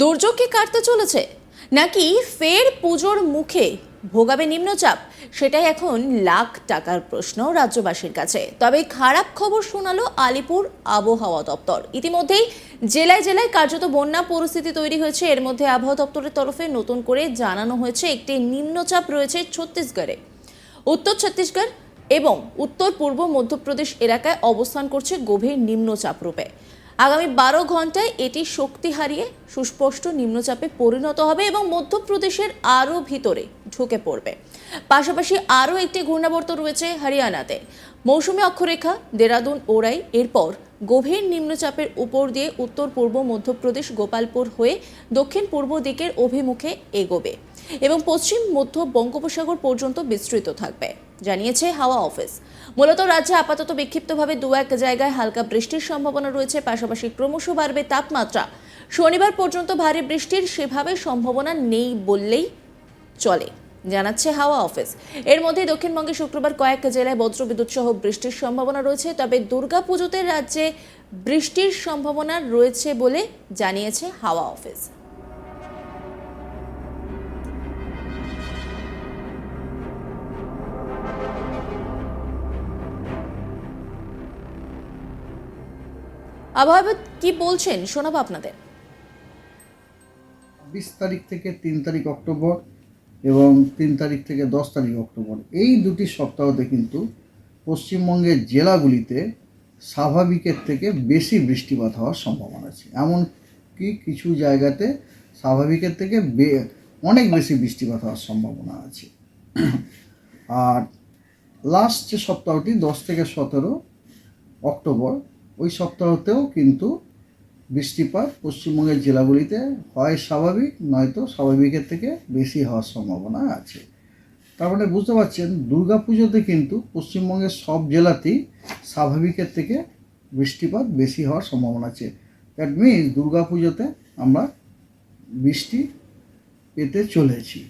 দুর্যোগ কি কাটতে চলেছে। নাকি ফের পুজোর মুখে ভোগাবে নিম্নচাপ? সেটাই এখন লাখ টাকার প্রশ্ন রাজ্যবাসীর কাছে। তবে খারাপ খবর শোনালো আলিপুর আবহাওয়া দপ্তর। ইতিমধ্যেই জেলায় জেলায় কার্যত বন্যা পরিস্থিতি তৈরি হয়েছে। এর মধ্যে আবহাওয়া দপ্তরের তরফে নতুন করে জানানো হয়েছে, একটি নিম্নচাপ রয়েছে ছত্তিশগড়ে। উত্তর ছত্তিশগড় এবং উত্তর পূর্ব মধ্যপ্রদেশ এলাকায় অবস্থান করছে গভীর নিম্নচাপ রূপে। আগামী বারো ঘন্টায় এটি শক্তি হারিয়ে সুস্পষ্ট নিম্নচাপে পরিণত হবে এবং মধ্যপ্রদেশের আরও ভিতরে ঢুকে পড়বে। পাশাপাশি আরও একটি ঘূর্ণাবর্ত রয়েছে হরিয়ানাতে। মৌসুমী অক্ষরেখা, দেরাদুন ওরাই এরপর গভীর নিম্নচাপের উপর দিয়ে উত্তর, পূর্ব, মধ্যপ্রদেশ, গোপালপুর হয়ে দক্ষিণ, পূর্ব দিকের অভিমুখে এগোবে এবং পশ্চিম, মধ্য বঙ্গোপসাগর পর্যন্ত বিস্তৃত থাকবে। জানিয়েছে হাওয়া অফিস। মূলত রাজ্যে আপাতত বিক্ষিপ্তভাবে দু এক জায়গায় হালকা বৃষ্টির সম্ভাবনা রয়েছে, পাশাপাশি ক্রমশ বাড়বে তাপমাত্রা। শনিবার পর্যন্ত ভারী বৃষ্টির সেভাবে সম্ভাবনা নেই বললেই চলে, জানাচ্ছে হাওয়া অফিস। এর মধ্যে দক্ষিণবঙ্গে শুক্রবার কয়েক জেলায় বজ্রবিদ্যুৎ সহ বৃষ্টির সম্ভাবনা রয়েছে, তবে দুর্গাপুজোতে রাজ্যে বৃষ্টির সম্ভাবনা রয়েছে বলে জানিয়েছে হাওয়া অফিস। আবহাওয়া কি বলছেন শোনাবো আপনাদের। বিশ তারিখ থেকে তিন তারিখ অক্টোবর এবং তিন তারিখ থেকে দশ তারিখ অক্টোবর। এই দুটি সপ্তাহতে কিন্তু পশ্চিমবঙ্গের জেলাগুলিতে স্বাভাবিকের থেকে বেশি বৃষ্টিপাত হওয়ার সম্ভাবনা আছে। এমনকি কিছু জায়গাতে স্বাভাবিকের থেকে বে- অনেক বেশি বৃষ্টিপাত হওয়ার সম্ভাবনা আছে। আর লাস্ট যে সপ্তাহটি দশ থেকে সতেরো অক্টোবর ওই সপ্তাহতেও কিন্তু বৃষ্টিপাত পশ্চিমবঙ্গের জেলাগুলিতে হয় স্বাভাবিক, নয়তো স্বাভাবিকের থেকে বেশি হওয়ার সম্ভাবনা আছে। তার মানে বুঝতে পারছেন, দুর্গাপুজোতে কিন্তু পশ্চিমবঙ্গের সব জেলাতেই স্বাভাবিকের থেকে বৃষ্টিপাত বেশি হওয়ার সম্ভাবনা আছে। দ্যাট মিনস দুর্গাপুজোতে আমরা বৃষ্টি পেতে চলেছি।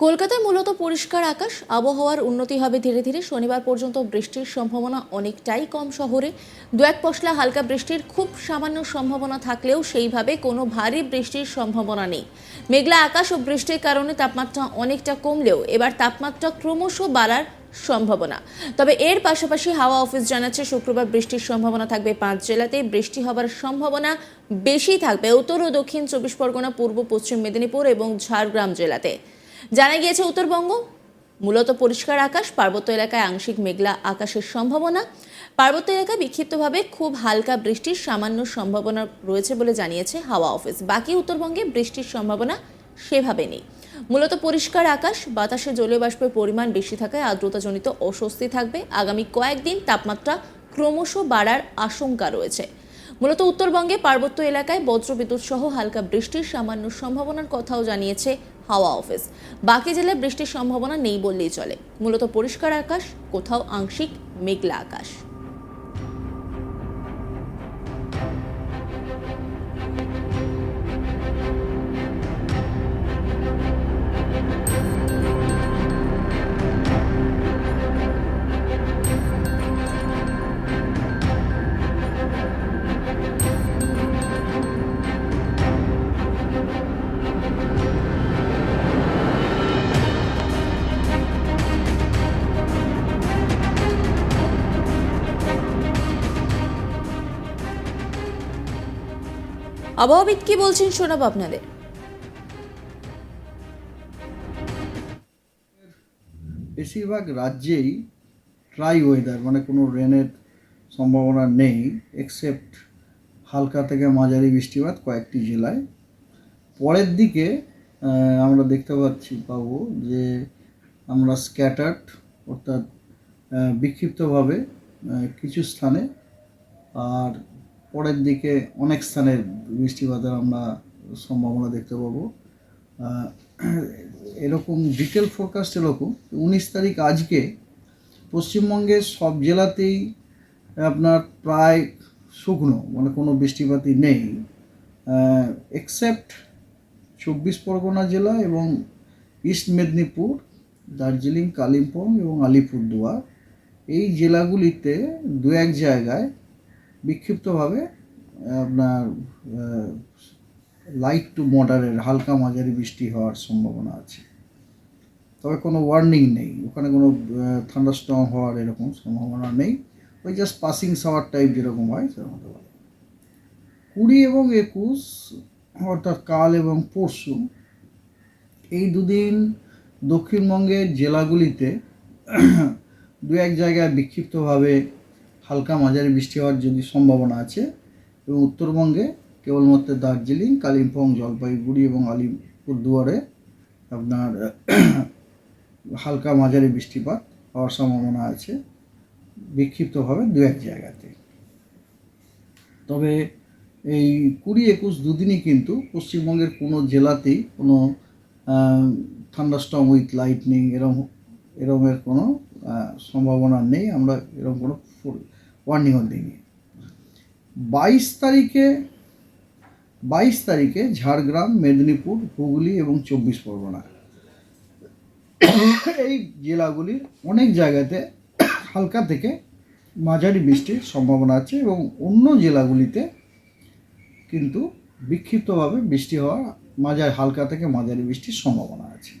কলকাতায় মূলত পরিষ্কার আকাশ, আবহাওয়ার উন্নতি হবে ধীরে ধীরে। শনিবার পর্যন্ত বৃষ্টির সম্ভাবনা অনেকটাই কম শহরে। দু এক পশলা হালকা বৃষ্টির খুব সামান্য সম্ভাবনা থাকলেও সেইভাবে কোনো ভারী বৃষ্টির সম্ভাবনা নেই। মেঘলা আকাশ ও বৃষ্টির কারণে তাপমাত্রা অনেকটা কমলেও এবার তাপমাত্রা ক্রমশ বাড়ার সম্ভাবনা। তবে এর পাশাপাশি হাওয়া অফিস জানাচ্ছে, শুক্রবার বৃষ্টির সম্ভাবনা থাকবে পাঁচ জেলাতে। বৃষ্টি হবার সম্ভাবনা বেশি থাকবে উত্তর ও দক্ষিণ চব্বিশ পরগনা, পূর্ব, পশ্চিম মেদিনীপুর এবং ঝাড়গ্রাম জেলাতে। জানা গিয়েছে উত্তরবঙ্গ, মূলত পরিষ্কার আকাশ, পার্বত্য এলাকায় আংশিক মেঘলা আকাশের সম্ভাবনা। পার্বত্য এলাকায় বিক্ষিপ্তভাবে খুব হালকা বৃষ্টির সামান্য সম্ভাবনা রয়েছে বলে জানিয়েছে হাওয়া অফিস। বাকি উত্তরবঙ্গে বৃষ্টির সম্ভাবনা সেভাবে নেই। মূলত পরিষ্কার আকাশ, বাতাসে জলীয় বাষ্পের পরিমাণ বেশি থাকায় আর্দ্রতাজনিত অস্বস্তি থাকবে। আগামী কয়েকদিন তাপমাত্রা ক্রমশ বাড়ার আশঙ্কা রয়েছে। মূলত উত্তরবঙ্গে পার্বত্য এলাকায় বজ্রবিদ্যুৎ সহ হালকা বৃষ্টির সামান্য সম্ভাবনার কথাও জানিয়েছে হাওয়া অফিস। বাকি জেলায় বৃষ্টির সম্ভাবনা নেই বললেই চলে। মূলত পরিষ্কার আকাশ, কোথাও আংশিক মেঘলা আকাশ। আবহাওয়াবিদ কি বলছেন শোনাবো আপনাদের। বেশিরভাগ রাজ্যেই ট্রাই ওয়েদার মানে কোনো রেনের সম্ভাবনা নেই এক্সেপ্ট হালকা থেকে মাঝারি বৃষ্টিপাত কয়েকটি জেলায়। পরের দিকে আমরা দেখতে পাচ্ছি পাবো যে আমরা স্ক্যাটার্ড অর্থাৎ বিক্ষিপ্তভাবে কিছু স্থানে, আর পরের দিকে অনেক স্থানে বৃষ্টিপাতের আমরা সম্ভাবনা দেখতে পাবো। এরকম ডিটেল ফোরকাস্ট এরকম, উনিশ তারিখ আজকে পশ্চিমবঙ্গের সব জেলাতেই আপনার প্রায় শুকনো মানে কোনো বৃষ্টিপাতই নেই। এক্সেপ্ট চব্বিশ পরগনা জেলা এবং ইস্ট মেদিনীপুর দার্জিলিং কালিম্পং এবং আলিপুরদুয়ার এই জেলাগুলিতে দু এক জায়গায় বিক্ষিপ্তভাবে, আপনার লাইট টু মডারের হালকা মাঝারি বৃষ্টি হওয়ার সম্ভাবনা আছে। তবে কোনো ওয়ার্নিং নেই। ওখানে কোনো থান্ডারস্টর্ম হওয়ার এরকম সম্ভাবনা নেই। ওই জাস্ট পাসিং শাওয়ার টাইপ যেরকম হয়, সেরকম হতে পারে। কুড়ি এবং একুশ, অর্থাৎ কাল এবং পরশু, এই দুদিন দক্ষিণবঙ্গের জেলাগুলিতে দু এক জায়গায় বিক্ষিপ্তভাবে হালকা মাঝারি বৃষ্টি হওয়ার যদি সম্ভাবনা আছে, এবং উত্তরবঙ্গে কেবলমাত্র দার্জিলিং, কালিম্পং, জলপাইগুড়ি এবং আলিপুরদুয়ারে আপনার হালকা মাঝারি বৃষ্টিপাত হওয়ার সম্ভাবনা আছে, বিক্ষিপ্তভাবে দু এক জায়গাতে। তবে এই কুড়ি একুশ দুদিনই কিন্তু পশ্চিমবঙ্গের কোনো জেলাতেই কোনো থান্ডারস্টর্ম উইথ লাইটনিং এরম, এরমের কোনো সম্ভাবনা নেই। আমরা এরকম কোনো ওয়ার্নিংও দিইনি বাইশ তারিখে বাইশ তারিখে ঝাড়গ্রাম, মেদিনীপুর, হুগলি এবং চব্বিশ পরগনা। এই জেলাগুলির অনেক জায়গাতে হালকা থেকে মাঝারি বৃষ্টির সম্ভাবনা আছে এবং অন্য জেলাগুলিতে কিন্তু বিক্ষিপ্তভাবে বৃষ্টি হওয়ার মাঝারি, হালকা থেকে মাঝারি বৃষ্টির সম্ভাবনা আছে।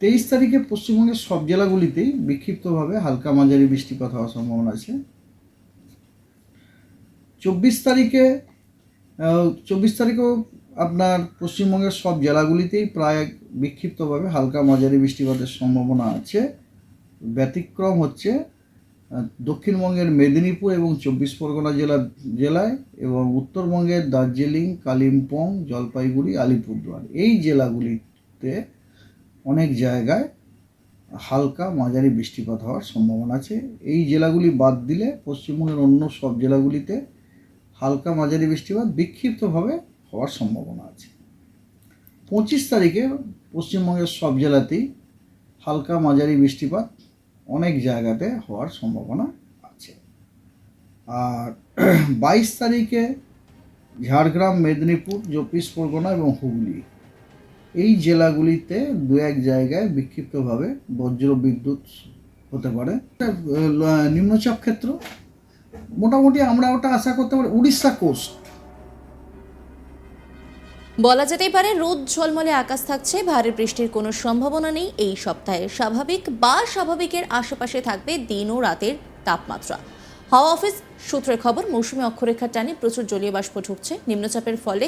তেইশ তারিখে পশ্চিমবঙ্গের সব জেলাগুলিতেই বিক্ষিপ্তভাবে হালকা মাঝারি বৃষ্টিপাত হওয়ার সম্ভাবনা আছে। চব্বিশ তারিখে চব্বিশ তারিখেও আপনার পশ্চিমবঙ্গের সব জেলাগুলিতেই প্রায় বিক্ষিপ্তভাবে হালকা মাঝারি বৃষ্টিপাতের সম্ভাবনা আছে। ব্যতিক্রম হচ্ছে দক্ষিণবঙ্গের মেদিনীপুর এবং চব্বিশ পরগনা জেলা, জেলায় এবং উত্তরবঙ্গের দার্জিলিং, কালিম্পং, জলপাইগুড়ি, আলিপুরদুয়ার এই জেলাগুলিতে অনেক জায়গায় হালকা মাঝারি বৃষ্টিপাত হওয়ার সম্ভাবনা আছে। এই জেলাগুলি বাদ দিলে পশ্চিমবঙ্গের অন্য সব জেলাগুলিতে হালকা মাঝারি বৃষ্টিপাত বিক্ষিপ্তভাবে হওয়ার সম্ভাবনা আছে। পঁচিশ তারিখে পশ্চিমবঙ্গের সব জেলাতেই হালকা মাঝারি বৃষ্টিপাত অনেক জায়গাতে হওয়ার সম্ভাবনা আছে। আর বাইশ তারিখে ঝাড়গ্রাম, মেদিনীপুর, চব্বিশ পরগনা এবং হুগলি এই জেলাগুলিতে দু এক জায়গায় বিক্ষিপ্তভাবে বজ্র বিদ্যুৎ হতে পারে। নিম্নচাপ ক্ষেত্র মোটামুটি আমরা ওটা আশা করতে পারি, উড়িষ্যা কোস্ট বলা যেতেই পারে, রোদ ঝলমলে আকাশ থাকছে, ভারী বৃষ্টির কোনো সম্ভাবনা নেই। এই সপ্তাহে স্বাভাবিক বা স্বাভাবিকের আশেপাশে থাকবে দিন ও রাতের তাপমাত্রা। হাওয়া অফিস সূত্রের খবর, মৌসুমী অক্ষরেখার টানে প্রচুর জলীয় বাষ্প ঢুকছে। নিম্নচাপের ফলে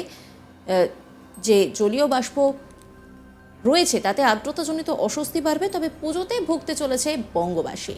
যে জলীয় বাষ্প রয়েছে, তাতে আর্দ্রতাজনিত অস্বস্তি বাড়বে, তবে পুজোতে ভুগতে চলেছে বঙ্গবাসী।